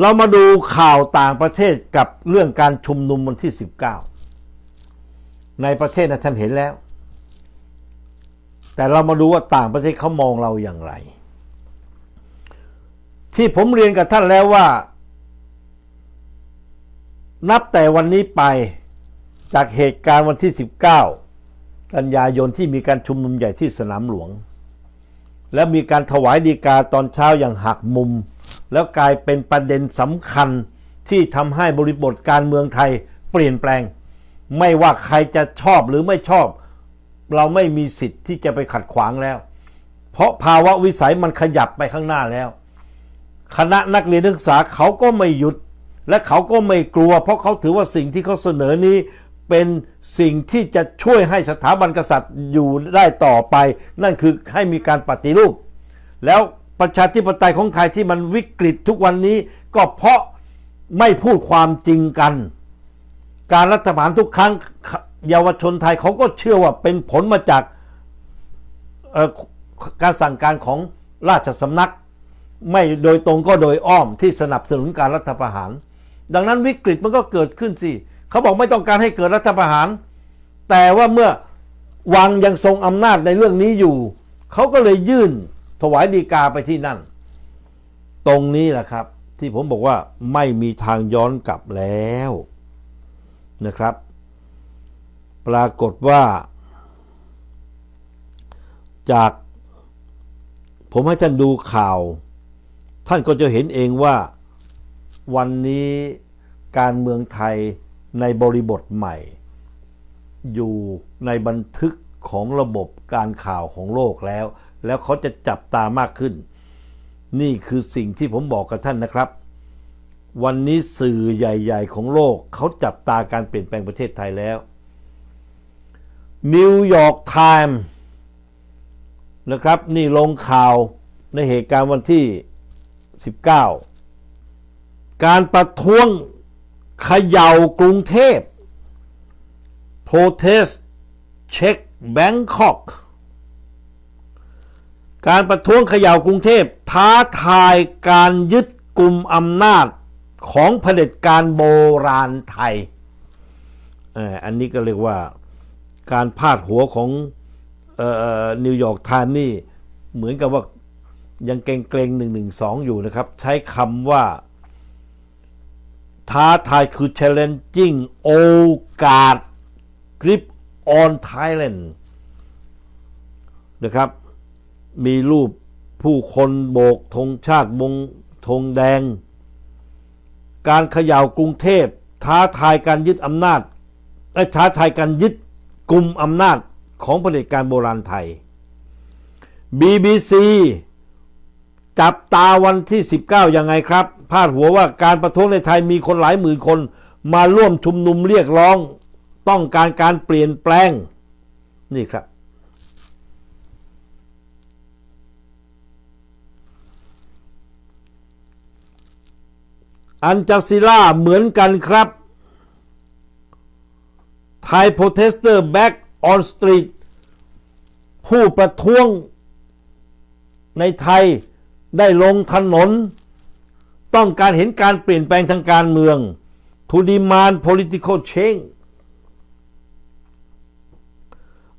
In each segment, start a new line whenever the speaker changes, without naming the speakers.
เรามาดูข่าวต่างประเทศกับเรื่องการชุมนุมวันที่ 19 ในประเทศนะท่านเห็นแล้ว แต่เรามาดูว่าต่างประเทศเขามองเราอย่างไร ที่ผมเรียนกับท่านแล้วว่า นับแต่วันนี้ไปจากเหตุการณ์วันที่ 19 กันยายนที่มีการชุมนุมใหญ่ที่สนามหลวง และมีการถวายดีกาตอนเช้าอย่างหักมุม แล้วกลายเป็นประเด็นสำคัญที่ทำให้บริบทการเมืองไทยเปลี่ยนแปลง ไม่ว่าใครจะชอบหรือไม่ชอบ เราไม่มีสิทธิ์ที่จะไปขัดขวางแล้ว เพราะภาวะวิสัยมันขยับไปข้างหน้าแล้ว คณะนักเรียนนักศึกษาเขาก็ไม่หยุด และเขาก็ไม่กลัว เพราะเขาถือว่าสิ่งที่เขาเสนอนี้เป็นสิ่งที่จะช่วยให้สถาบันกษัตริย์อยู่ได้ต่อไป นั่นคือให้มีการปฏิรูป แล้ว ประชาธิปไตยของไทยที่มันวิกฤตทุกวันนี้ ก็เพราะไม่พูดความจริงกัน การรัฐประหารทุกครั้งเยาวชนไทยเขาก็เชื่อว่าเป็นผลมาจากการสั่งการของราชสำนัก ไม่โดยตรงก็โดยอ้อมที่สนับสนุนการรัฐประหาร ดังนั้นวิกฤตมันก็เกิดขึ้นสิเขาบอกไม่ต้องการให้เกิดรัฐประหาร แต่ว่าเมื่อวังยังทรงอำนาจในเรื่องนี้อยู่ เขาก็เลยยื่น ถวายดีกาไปที่นั่น ตรงนี้แหละครับ ที่ผมบอกว่าไม่มีทางย้อนกลับแล้วนะครับ ปรากฏว่า จาก ผมให้ท่านดูข่าว ท่านก็จะเห็นเองว่าวันนี้การเมืองไทยในบริบทใหม่ อยู่ในบันทึกของระบบการข่าวของโลกแล้ว แล้วเขาจะจับตามากขึ้น นี่คือสิ่งที่ผมบอกกับท่านนะครับ วันนี้สื่อใหญ่ ๆ ของโลกเขาจับตาการเปลี่ยนแปลงประเทศไทยแล้วนิวยอร์กไทม์นะครับนี่ลงข่าวในเหตุการณ์วันที่ 19 การประท้วงเขย่ากรุงเทพ protest เช็คแบงคอก การประท้วงเขย่ากรุงเทพท้าทายการยึดกลุ่มอำนาจของเผด็จการโบราณไทย อันนี้ก็เรียกว่าการพาดหัวของนิวยอร์กไทม์นี่ เหมือนกับว่ายังเกรงเกรงหนึ่งหนึ่งสองอยู่นะครับ ใช้คำว่า ท้าทายคือ challenging โอกาส grip on Thailand นะครับ มีรูปผู้คนโบกธงชาติบงธงแดง การเขย่ากรุงเทพ ท้าทายการยึดอำนาจเอ้ท้าทายการยึดกลุ่มอำนาจของเผด็จการโบราณไทย BBC จับตาวันที่ 19 ยังไงครับ พาดหัวว่าการประท้วงในไทยมีคนหลายหมื่นคน มาร่วมชุมนุมเรียกร้อง ต้องการการเปลี่ยนแปลง นี่ครับ อันจาซิล่าเหมือนกันครับไทย protester back on street ผู้ประท้วงในไทยได้ลงถนน ต้องการเห็นการเปลี่ยนแปลงทางการเมือง to demand political change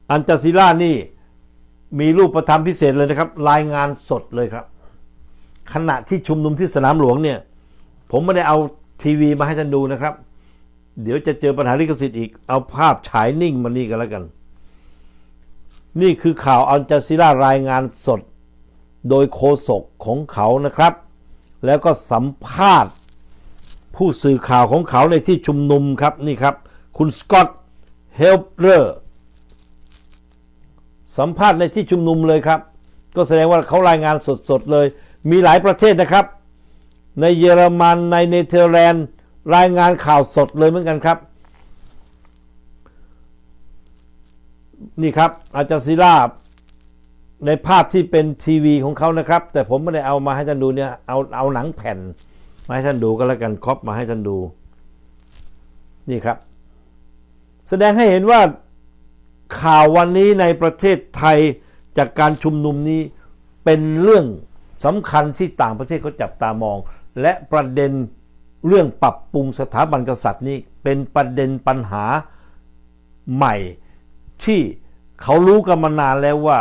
อันจาซิล่านี่มีรูปประทับพิเศษเลยนะครับ รายงานสดเลยครับ ขณะที่ชุมนุมที่สนามหลวงเนี่ย ผมไม่ได้เอาทีวีมาให้ท่านดูนะครับ เดี๋ยวจะเจอปัญหาลิขสิทธิ์อีก เอาภาพฉายนิ่งมานี่กันแล้วกัน นี่คือข่าวอัลจาซีรารายงานสด โดยโคศกของเขานะครับ แล้วก็สัมภาษณ์ ผู้สื่อข่าวของเขาในที่ชุมนุมครับนี่ครับ คุณสกอตต์เฮลเปอร์สัมภาษณ์ในที่ชุมนุมเลยครับ ก็แสดงว่าเขารายงานสดๆเลย มีหลายประเทศนะครับ ในเยอรมันในเนเธอร์แลนด์รายงานข่าวสดเลยเหมือนกันครับ นี่ครับอาจารย์ศิลาในภาพที่เป็นทีวีของเขานะครับ แต่ผมไม่ได้เอามาให้ท่านดูเนี่ยเอาเอาหนังแผ่นมาให้ท่านดูก็แล้วกันครอปมาให้ท่านดู นี่ครับ แสดงให้เห็นว่าข่าววันนี้ในประเทศไทยจากการชุมนุมนี้เป็นเรื่องสำคัญที่ต่างประเทศเขาจับตามอง และประเด็นเรื่องปรับปรุงสถาบันกษัตริย์นี้เป็นประเด็นปัญหาใหม่ ที่เขารู้กันมานานแล้วว่า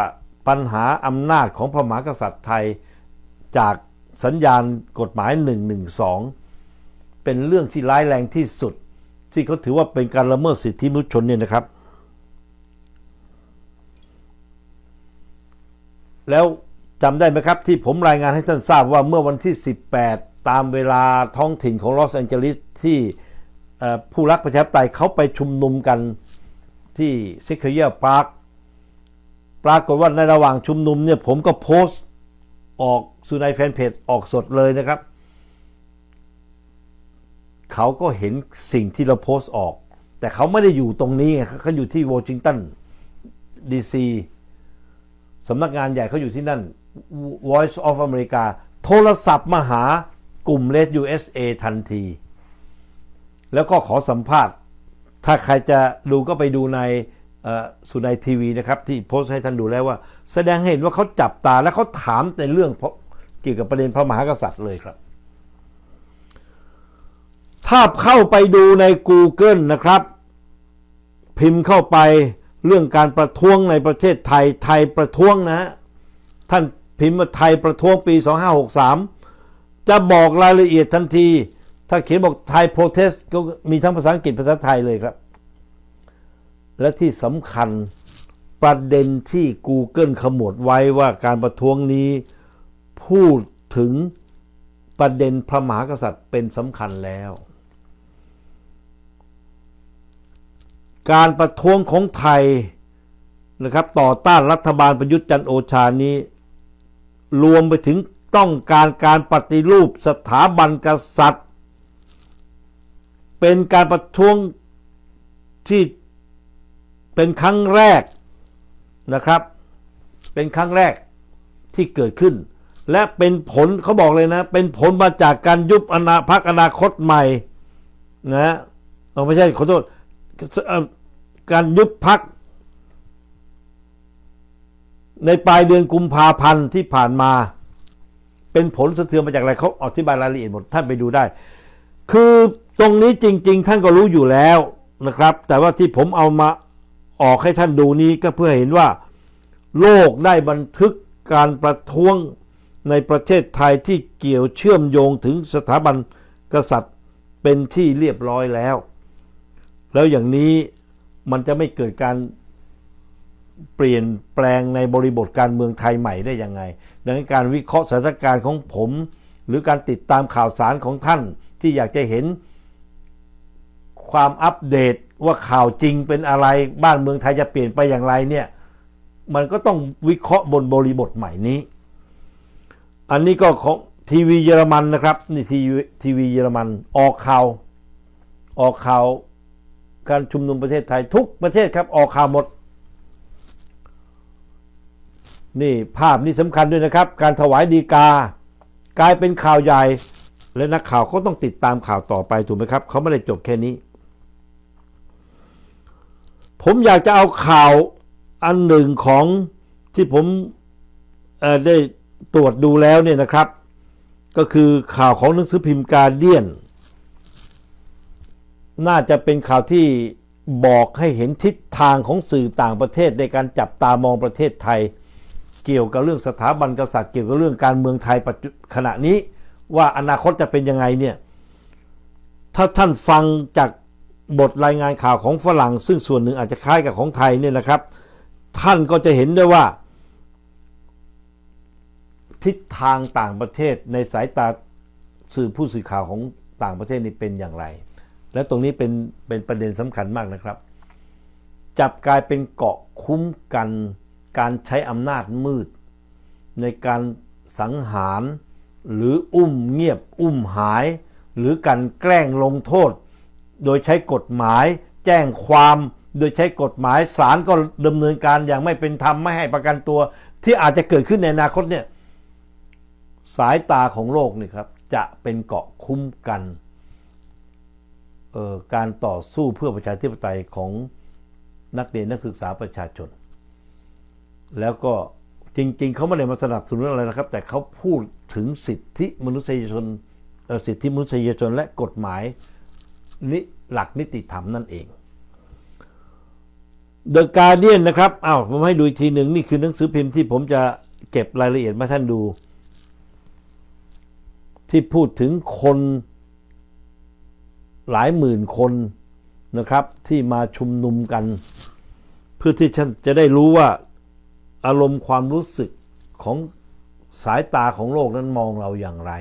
ปัญหาอำนาจของพระมหากษัตริย์ไทยจากสัญญาณกฎหมาย 112 เป็นเรื่องที่ร้ายแรงที่สุด ที่เขาถือว่าเป็นการละเมิดสิทธิมนุษยชนเนี่ยนะครับ แล้วจำได้ไหมครับที่ผมรายงานให้ท่านทราบว่าเมื่อวันที่ 18 ตามเวลาท้องถิ่นของลอสแองเจลิสที่ผู้รักประชาธิปไตยเขาไปชุมนุมกันที่ซิคเคียพาร์คปรากฏว่าในระหว่างชุมนุมเนี่ยผมก็โพสต์ออกสู่ในแฟนเพจออกสดเลยนะครับ เขาก็เห็นสิ่งที่เราโพสต์ออก แต่เขาไม่ได้อยู่ตรงนี้เขาอยู่ที่วอชิงตันดีซีสำนักงานใหญ่เขาอยู่ที่นั่น Voice of America โทรศัพท์มาหา กลุ่ม Red USA ทันที แล้วก็ขอสัมภาษณ์ ถ้าใครจะดูก็ไปดูในสุนัยทีวีนะครับที่โพสต์ให้ท่านดูแล้วว่า แสดงให้เห็นว่าเขาจับตาและเขาถามในเรื่องเกี่ยวกับประเด็นพระมหากษัตริย์เลยครับ ถ้าเข้าไปดูใน Google นะครับ พิมพ์เข้าไปเรื่องการประท้วงในประเทศไทยไทยประท้วงนะฮะท่านพิมพ์ว่าไทยประท้วงปี 2563 จะบอกรายละเอียดทันที ถ้าเขียนบอกไทย protest ก็มีทั้งภาษาอังกฤษภาษาไทยเลยครับ และที่สำคัญประเด็นที่ Google ขมวดไว้ว่าการประท้วงนี้พูดถึงประเด็นพระมหากษัตริย์เป็นสำคัญแล้ว การประท้วงของไทยนะครับต่อต้านรัฐบาลประยุทธ์จันโอชานี้ รวมไปถึง ต้องการการปฏิรูปสถาบันกษัตริย์ เป็นการประท้วงที่เป็นครั้งแรกนะครับ เป็นครั้งแรกที่เกิดขึ้น และเป็นผลเขาบอกเลยนะ เป็นผลมาจากการยุบอนาพักอนาคตใหม่นะเอาไม่ใช่ขอโทษการยุบพักในปลายเดือนกุมภาพันธ์ที่ผ่านมา เป็นผลสะเทือนมาจากอะไรเขาอธิบายรายละเอียดหมดท่านไปดูได้ คือตรงนี้จริง ๆ ท่านก็รู้อยู่แล้วนะครับ แต่ว่าที่ผมเอามาออกให้ท่านดูนี้ก็เพื่อเห็นว่า โลกได้บันทึกการประท้วงในประเทศไทยที่เกี่ยวเชื่อมโยงถึงสถาบันกษัตริย์เป็นที่เรียบร้อยแล้ว แล้วอย่างนี้มันจะไม่เกิดการ เปลี่ยนแปลงในบริบทการเมืองไทยใหม่ได้ยังไง ดังนั้นการวิเคราะห์สถานการณ์ของผม หรือการติดตามข่าวสารของท่านที่อยากจะเห็นความอัปเดตว่าข่าวจริงเป็นอะไรบ้านเมืองไทยจะเปลี่ยนไปอย่างไรเนี่ยมันก็ต้องวิเคราะห์บนบริบทใหม่นี้ อันนี้ก็ของทีวีเยอรมันนะครับนี่ทีทีวีเยอรมันออกข่าวออกข่าวการชุมนุมประเทศไทยทุกประเทศครับออกข่าวหมด นี่ภาพนี้สำคัญด้วยนะครับ การถวายดีกา กลายเป็นข่าวใหญ่ และนักข่าวเขาต้องติดตามข่าวต่อไปถูกไหมครับเขาไม่ได้จบแค่นี้ ผมอยากจะเอาข่าวอันหนึ่งของที่ผมได้ตรวจดูแล้วเนี่ยนะครับ ก็คือข่าวของหนังสือพิมพ์การเดียน น่าจะเป็นข่าวที่บอกให้เห็นทิศทางของสื่อต่างประเทศในการจับตามองประเทศไทย เกี่ยวกับเรื่องสถาบันกษัตริย์เกี่ยวกับเรื่องการเมืองไทยปัจจุขณะนี้ ว่าอนาคตจะเป็นยังไงเนี่ยถ้าท่านฟังจากบทรายงานข่าวของฝรั่ง ซึ่งส่วนหนึ่งอาจจะคล้ายกับของไทยเนี่ยนะครับ ท่านก็จะเห็นได้ว่า ทิศทางต่างประเทศในสายตาสื่อผู้สื่อข่าวของต่างประเทศนี่เป็นอย่างไร และตรงนี้เป็นเป็นประเด็นสำคัญมากนะครับ จับกลายเป็นเกาะคุ้มกัน การใช้อำนาจมืด ในการสังหารหรืออุ้มเงียบอุ้มหาย หรือการแกล้งลงโทษ โดยใช้กฎหมายแจ้งความโดยใช้กฎหมายศาลก็ดำเนินการอย่างไม่เป็นธรรมไม่ให้ประกันตัว ที่อาจจะเกิดขึ้นในอนาคตเนี่ยสายตาของโลกนี่ครับ จะเป็นเกาะคุ้มกันออการต่อสู้เพื่อประชาธิปไตยของนักเรียนนักศึกษาประชาชน แล้วก็จริง ๆ เขาไม่ได้มาสนับสนุนอะไรนะครับ แต่เขาพูดถึงสิทธิมนุษยชนสิทธิมนุษยชนและกฎหมายนิหลักนิติธรรมนั่นเอง The Guardian นะครับอ้าวผมให้ดูอีกทีหนึ่งนี่คือหนังสือพิมพ์ที่ผมจะเก็บรายละเอียดมาท่านดู ที่พูดถึงคนหลายหมื่นคนนะครับ ที่มาชุมนุมกัน เพื่อที่ท่านจะได้รู้ว่า อารมณ์ความรู้สึกของสายตาของโลกนั้นมองเราอย่างไร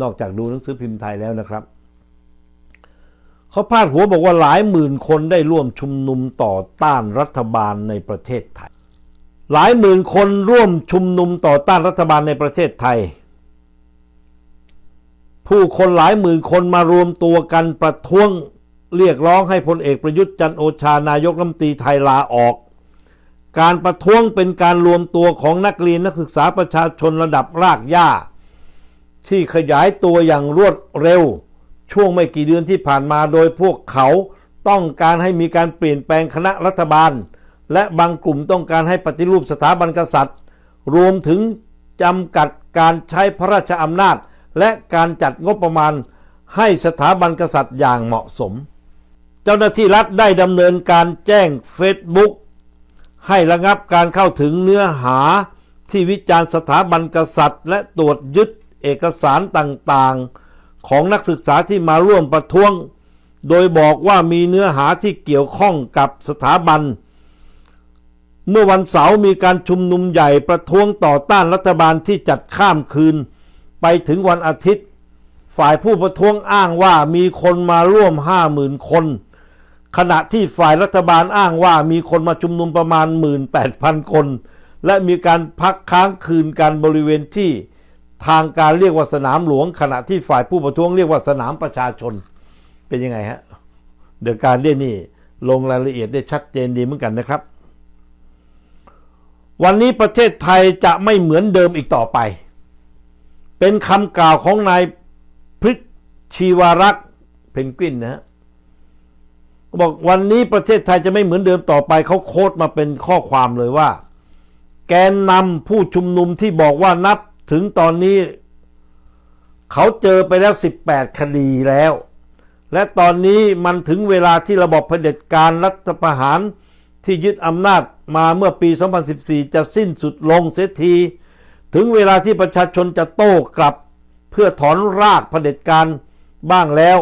นอกจากดูหนังสือพิมพ์ไทยแล้วนะครับ เขาพาดหัวบอกว่าหลายหมื่นคนได้ร่วมชุมนุมต่อต้านรัฐบาลในประเทศไทย หลายหมื่นคนร่วมชุมนุมต่อต้านรัฐบาลในประเทศไทย ผู้คนหลายหมื่นคนมารวมตัวกันประท้วงเรียกร้องให้พลเอกประยุทธ์จันโอชานายกรัฐมนตรีไทยลาออก การประท้วงเป็นการรวมตัวของนักเรียนนักศึกษาประชาชนระดับรากหญ้า ที่ขยายตัวอย่างรวดเร็ว ช่วงไม่กี่เดือนที่ผ่านมาโดยพวกเขาต้องการให้มีการเปลี่ยนแปลงคณะรัฐบาล และบางกลุ่มต้องการให้ปฏิรูปสถาบันกษัตริย์ รวมถึงจำกัดการใช้พระราชอำนาจ และการจัดงบประมาณให้สถาบันกษัตริย์อย่างเหมาะสม เจ้าหน้าที่รัฐได้ดำเนินการแจ้งเฟซบุ๊ก ให้ระงับการเข้าถึงเนื้อหาที่วิจารณ์สถาบันกษัตริย์ และตรวจยึดเอกสารต่างๆ ของนักศึกษาที่มาร่วมประท้วง โดยบอกว่ามีเนื้อหาที่เกี่ยวข้องกับสถาบัน เมื่อวันเสาร์มีการชุมนุมใหญ่ประท้วงต่อต้านรัฐบาลที่จัดข้ามคืน ไปถึงวันอาทิตย์ ฝ่ายผู้ประท้วงอ้างว่ามีคนมาร่วมห้าหมื่นคน ขณะที่ฝ่ายรัฐบาลอ้างว่ามีคนมาชุมนุมประมาณ 18,000 คน และมีการพักค้างคืนกันบริเวณที่ทางการเรียกว่าสนามหลวง ขณะที่ฝ่ายผู้ประท้วงเรียกว่าสนามประชาชน เป็นยังไงฮะ เดอะการเรียนนี่ลงรายละเอียดได้ชัดเจนดีเหมือนกันนะครับ วันนี้ประเทศไทยจะไม่เหมือนเดิมอีกต่อไป เป็นคำกล่าวของนายพฤษชีวรักษ์เพนกวินนะฮะ บอกวันนี้ประเทศไทยจะไม่เหมือนเดิมต่อไปเขาโค้ดมาเป็นข้อความเลยว่า แกนนำผู้ชุมนุมที่บอกว่านับถึงตอนนี้ เขาเจอไปแล้ว 18 คดีแล้ว และตอนนี้มันถึงเวลาที่ระบบเผด็จการรัฐประหารที่ยึดอำนาจมาเมื่อปี 2014 จะสิ้นสุดลงเสียที ถึงเวลาที่ประชาชนจะโต้กลับ เพื่อถอนรากเผด็จการบ้างแล้ว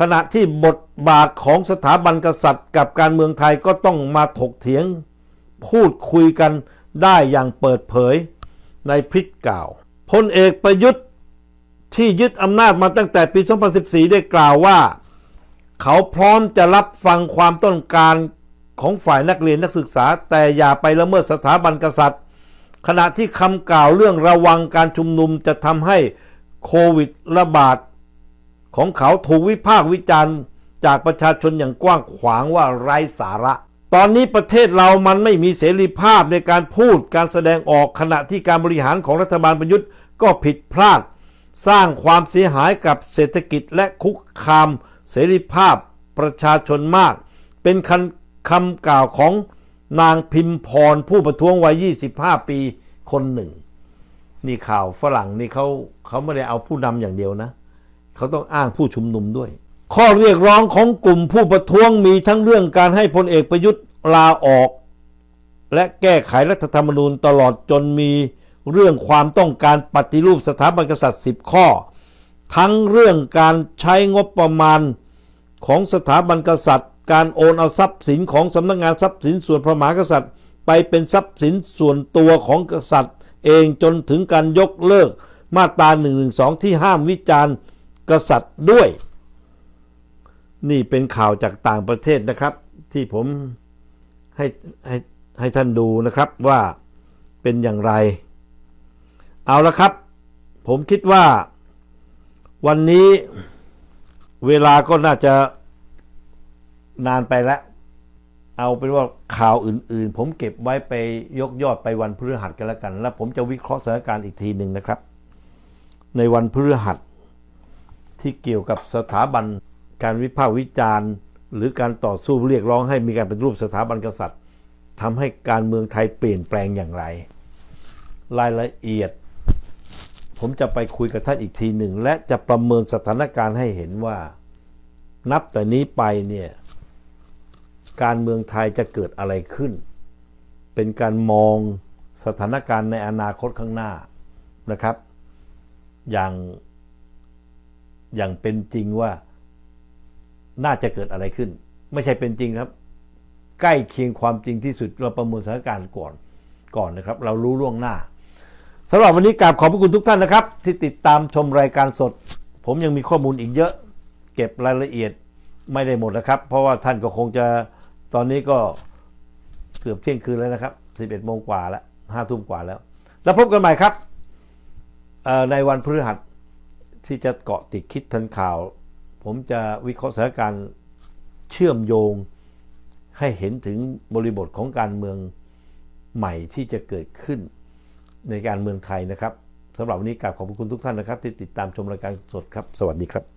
ขณะที่บท บาทของสถาบันกษัตริย์ กับการเมืองไทยก็ต้องมาถกเถียง พูดคุยกันได้อย่างเปิดเผยในพริษกล่าวพลเอกประยุทธ์ที่ยึดอำนาจมาตั้งแต่ปี 2014 ได้กล่าวว่า เขาพร้อมจะรับฟังความต้องการของฝ่ายนักเรียนนักศึกษา แต่อย่าไปละเมิดสถาบันกษัตริย์ ขณะที่คำกล่าวเรื่องระวังการชุมนุมจะทำให้โควิดระบาดของเขาถูกวิพากษ์วิจารณ์ จากประชาชนอย่างกว้างขวางว่าไร้สาระ ตอนนี้ประเทศเรามันไม่มีเสรีภาพในการพูดการแสดงออกขณะที่การบริหารของรัฐบาลประยุทธ์ก็ผิดพลาด สร้างความเสียหายกับเศรษฐกิจและคุกคามเสรีภาพประชาชนมาก เป็นคำคำกล่าวของนางพิมพรผู้ประท้วงวัย 25 ปีคนหนึ่ง นี่ข่าวฝรั่งนี่เขาเขาไม่ได้เอาผู้นำอย่างเดียวนะ เขาต้องอ้างผู้ชุมนุมด้วย ข้อเรียกร้องของกลุ่มผู้ประท้วงมีทั้งเรื่องการให้พลเอกประยุทธ์ลาออก และแก้ไขรัฐธรรมนูญตลอดจนมีเรื่องความต้องการปฏิรูปสถาบันกษัตริย์ 10 ข้อ ทั้งเรื่องการใช้งบประมาณของสถาบันกษัตริย์ การโอนเอาทรัพย์สินของสำนักงานทรัพย์สินส่วนพระมหากษัตริย์ ไปเป็นทรัพย์สินส่วนตัวของกษัตริย์ เองจนถึงการยกเลิกมาตรา1นึที่ห้ามวิจารณ์กษัตริย์ด้วย นี่เป็นข่าวจากต่างประเทศนะครับ ที่ผมให้ให้ให้ท่านดูนะครับว่าเป็นอย่างไร เอาละครับ ผมคิดว่า วันนี้เวลาก็น่าจะนานไปแล้ว เอาเป็นว่าข่าวอื่นๆ ผมเก็บไว้ไปยกยอดไปวันพฤหัสกันแล้วกัน แล้วผมจะวิเคราะห์สถานการณ์อีกทีหนึ่งนะครับ ในวันพฤหัสที่เกี่ยวกับสถาบัน การวิพากษ์วิจารณ์ หรือการต่อสู้เรียกร้องให้มีการเป็นรูปสถาบันกษัตริย์ทำให้การเมืองไทยเปลี่ยนแปลงอย่างไร รายละเอียด ผมจะไปคุยกับท่านอีกทีหนึ่ง และจะประเมินสถานการณ์ให้เห็นว่า นับแต่นี้ไปเนี่ยการเมืองไทยจะเกิดอะไรขึ้น เป็นการมองสถานการณ์ในอนาคตข้างหน้านะครับ อย่างอย่างเป็นจริงว่า น่าจะเกิดอะไรขึ้น ไม่ใช่เป็นจริงครับ ใกล้เคียงความจริงที่สุดเราประเมินสถานการณ์ก่อนก่อนนะครับ เรารู้ล่วงหน้าสำหรับวันนี้กราบขอบพระคุณทุกท่านนะครับ ที่ติดตามชมรายการสด ผมยังมีข้อมูลอีกเยอะ เก็บรายละเอียดไม่ได้หมดนะครับ เพราะว่าท่านก็คงจะตอนนี้ก็เกือบเที่ยงคืนแล้วนะครับ 11โมงกว่าแล้ว5ทุ่มกว่าแล้ว แล้วพบกันใหม่ครับในวันพฤหัสที่จะเกาะติดคิดทันข่าว ผมจะวิเคราะห์สถานการณ์เชื่อมโยงให้เห็นถึงบริบทของการเมืองใหม่ที่จะเกิดขึ้นในการเมืองไทยนะครับสำหรับวันนี้กราบขอบคุณทุกท่านนะครับ ที่ติดตามชมรายการสดครับ สวัสดีครับ